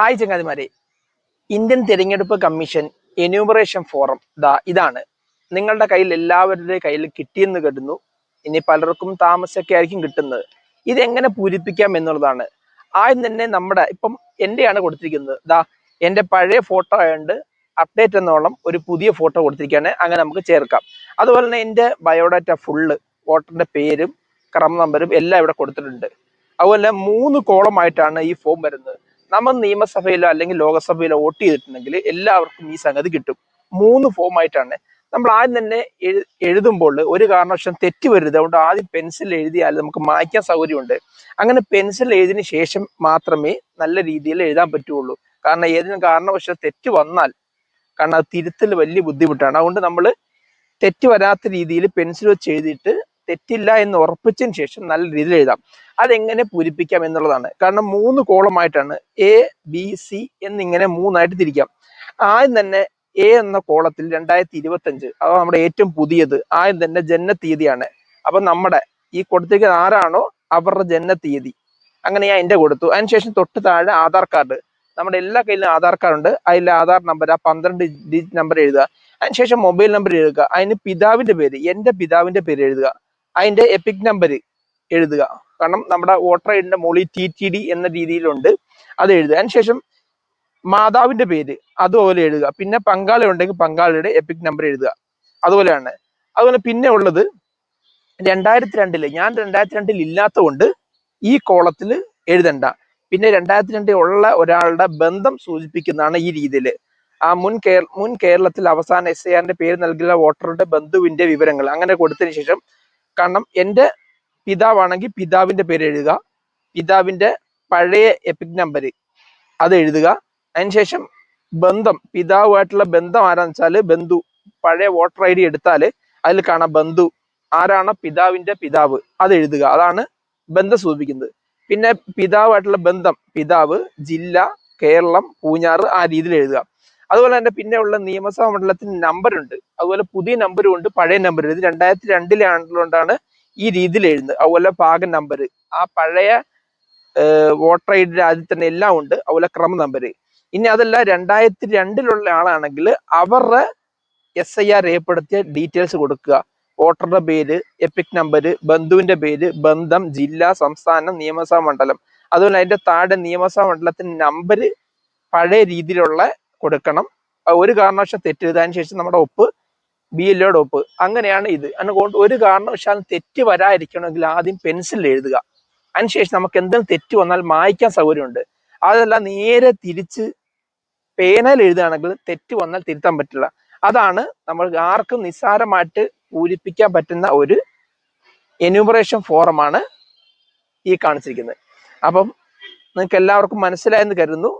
Hi ചങ്ങാതിമാരെ. Indian തിരഞ്ഞെടുപ്പ് commission enumeration form ദാ ഇതാണ്. നിങ്ങളുടെ കയ്യിൽ എല്ലാവരുടെ കയ്യിൽ കിട്ടിയെന്ന് കരുതുന്നു. ഇനി പലർക്കും താമസമൊക്കെ ആയിരിക്കും കിട്ടുന്നത്. ഇതെങ്ങനെ പൂരിപ്പിക്കാം എന്നുള്ളതാണ്. ആദ്യം തന്നെ നമ്മുടെ ഇപ്പം എന്റെയാണ് കൊടുത്തിരിക്കുന്നത്. ദാ എന്റെ പഴയ ഫോട്ടോ ആയതുകൊണ്ട് അപ്ഡേറ്റ് എന്നോളം ഒരു പുതിയ ഫോട്ടോ കൊടുത്തിരിക്കുകയാണ്. അങ്ങനെ നമുക്ക് ചേർക്കാം. അതുപോലെ തന്നെ എന്റെ ബയോഡാറ്റ ഫുള്ള് വോട്ടറിന്റെ പേരും ക്രമ നമ്പരും എല്ലാം ഇവിടെ കൊടുത്തിട്ടുണ്ട്. അതുപോലെ മൂന്ന് കോളമായിട്ടാണ് ഈ ഫോം വരുന്നത്. നമ്മൾ നിയമസഭയിലോ അല്ലെങ്കിൽ ലോകസഭയിലോ വോട്ട് ചെയ്തിട്ടുണ്ടെങ്കിൽ എല്ലാവർക്കും ഈ സംഗതി കിട്ടും. മൂന്ന് ഫോം ആയിട്ടാണ്. നമ്മൾ ആദ്യം തന്നെ എഴു- എഴുതുമ്പോൾ ഒരു കാരണവശാലും തെറ്റ് വരരുത് അതുകൊണ്ട് ആദ്യം പെൻസിൽ എഴുതിയാൽ നമുക്ക് മായ്ക്കാൻ സൗകര്യമുണ്ട്. അങ്ങനെ പെൻസിൽ എഴുതിന് ശേഷം മാത്രമേ നല്ല രീതിയിൽ എഴുതാൻ പറ്റുള്ളൂ. കാരണം ഏതെങ്കിലും കാരണവശാൽ തെറ്റ് വന്നാൽ കാരണം അത് തിരുത്തൽ വലിയ ബുദ്ധിമുട്ടാണ്. അതുകൊണ്ട് നമ്മൾ തെറ്റ് വരാത്ത രീതിയിൽ പെൻസിൽ വെച്ച് എഴുതിയിട്ട് തെറ്റില്ല എന്ന് ഉറപ്പിച്ചതിന് ശേഷം നല്ല രീതിയിൽ എഴുതാം. അതെങ്ങനെ പൂരിപ്പിക്കാം എന്നുള്ളതാണ്. കാരണം മൂന്ന് കോളമായിട്ടാണ് എ ബി സി എന്നിങ്ങനെ മൂന്നായിട്ട് തിരിക്കാം. ആദ്യം തന്നെ എ എന്ന കോളത്തിൽ രണ്ടായിരത്തി ഇരുപത്തഞ്ച് അത് നമ്മുടെ ഏറ്റവും പുതിയത് ആദ്യം തന്നെ ജനനത്തീയതിയാണ്. അപ്പൊ നമ്മുടെ ഈ കൊടുത്തിരിക്കുന്ന ആരാണോ അവരുടെ ജനനത്തീയതി. അങ്ങനെ ഞാൻ എന്റെ കൊടുത്തു. അതിനുശേഷം തൊട്ട് താഴെ ആധാർ കാർഡ്. നമ്മുടെ എല്ലാ കയ്യിലും ആധാർ കാർഡ് ഉണ്ട്. അതിൽ ആധാർ നമ്പർ ആ പന്ത്രണ്ട് ഡിജിറ്റ് നമ്പർ എഴുതുക. അതിനുശേഷം മൊബൈൽ നമ്പർ എഴുതുക. അതിന് പിതാവിന്റെ പേര് എന്റെ പിതാവിന്റെ പേര് എഴുതുക. അതിന്റെ എപ്പിക് നമ്പർ എഴുതുക. കാരണം നമ്മുടെ വോട്ടർ ഐഡിന്റെ മുകളിൽ ടി ടി ഡി എന്ന രീതിയിലുണ്ട്. അത് എഴുതുക. അതിനുശേഷം മാതാവിന്റെ പേര് അതുപോലെ എഴുതുക. പിന്നെ പങ്കാളി ഉണ്ടെങ്കിൽ പങ്കാളിയുടെ എപ്പിക് നമ്പർ എഴുതുക. അതുപോലെയാണ്. അതുപോലെ പിന്നെ ഉള്ളത് രണ്ടായിരത്തി രണ്ടിൽ ഞാൻ രണ്ടായിരത്തി രണ്ടിൽ ഇല്ലാത്തതുകൊണ്ട് ഈ കോളത്തിൽ എഴുതണ്ട. പിന്നെ രണ്ടായിരത്തി രണ്ടിൽ ഉള്ള ഒരാളുടെ ബന്ധം സൂചിപ്പിക്കുന്നതാണ് ഈ രീതിയിൽ ആ മുൻ കേരള മുൻ കേരളത്തിൽ അവസാന എസ് ഐ ആറിന്റെ പേര് നൽകിയ വോട്ടറുടെ ബന്ധുവിന്റെ വിവരങ്ങൾ. അങ്ങനെ കൊടുത്തതിന് ശേഷം കാരണം എന്റെ പിതാവാണെങ്കിൽ പിതാവിന്റെ പേര് എഴുതുക. പിതാവിന്റെ പഴയ എപ്പിക് നമ്പർ അത് എഴുതുക. അതിനുശേഷം ബന്ധം പിതാവുമായിട്ടുള്ള ബന്ധം ആരാന്ന് വെച്ചാൽ ബന്ധു. പഴയ വോട്ടർ ഐ ഡി എടുത്താൽ അതിൽ കാണാം ബന്ധു. ആരാണ് പിതാവിന്റെ പിതാവ് അത് എഴുതുക. അതാണ് ബന്ധം സൂചിപ്പിക്കുന്നത്. പിന്നെ പിതാവുമായിട്ടുള്ള ബന്ധം പിതാവ് ജില്ല കേരളം പൂഞ്ഞാറ് ആ രീതിയിൽ എഴുതുക. അതുപോലെ തന്നെ പിന്നെ ഉള്ള നിയമസഭാ നമ്പർ ഉണ്ട്. അതുപോലെ പുതിയ നമ്പറും ഉണ്ട് പഴയ നമ്പറും ഇത് രണ്ടായിരത്തി രണ്ടിലാണ്ടുകൊണ്ടാണ് ഈ രീതിയിൽ എഴുതുന്നത്. അതുപോലെ പാക നമ്പർ ആ പഴയ വോട്ടർ ഐ ഡി ആദ്യം തന്നെ എല്ലാം ഉണ്ട്. അതുപോലെ ക്രമ നമ്പർ ഇനി അതല്ല രണ്ടായിരത്തി രണ്ടിലുള്ള ആളാണെങ്കിൽ അവരുടെ എസ് ഐ ആർ രേഖപ്പെടുത്തിയ ഡീറ്റെയിൽസ് കൊടുക്കുക. വോട്ടറുടെ പേര് എപ്പിക് നമ്പർ ബന്ധുവിന്റെ പേര് ബന്ധം ജില്ല സംസ്ഥാനം നിയമസഭാ മണ്ഡലം. അതുപോലെ അതിന്റെ താഴെ നിയമസഭാ മണ്ഡലത്തിന്റെ നമ്പർ പഴയ രീതിയിലുള്ള കൊടുക്കണം. ഒരു കാരണവശാൽ തെറ്റെഴുതാൻ ശേഷം നമ്മുടെ ഒപ്പ് ബി ഒയുടെ ഒപ്പ്. അങ്ങനെയാണ് ഇത്. അതുകൊണ്ട് ഒരു കാരണവശാലും തെറ്റ് വരാതിരിക്കണമെങ്കിൽ ആദ്യം പെൻസിൽ എഴുതുക. അതിനുശേഷം നമുക്ക് എന്തെങ്കിലും തെറ്റ് വന്നാൽ മായ്ക്കാൻ സൗകര്യമുണ്ട്. അതല്ല നേരെ തിരിച്ച് പേനയിൽ എഴുതുകയാണെങ്കിൽ തെറ്റ് വന്നാൽ തിരുത്താൻ പറ്റില്ല. അതാണ് നമ്മൾ ആർക്കും നിസ്സാരമായിട്ട് പൂരിപ്പിക്കാൻ പറ്റുന്ന ഒരു എന്യൂമറേഷൻ ഫോറമാണ് ഈ കാണിച്ചിരിക്കുന്നത്. അപ്പം നിങ്ങൾക്ക് എല്ലാവർക്കും മനസ്സിലായെന്ന് കരുതുന്നു.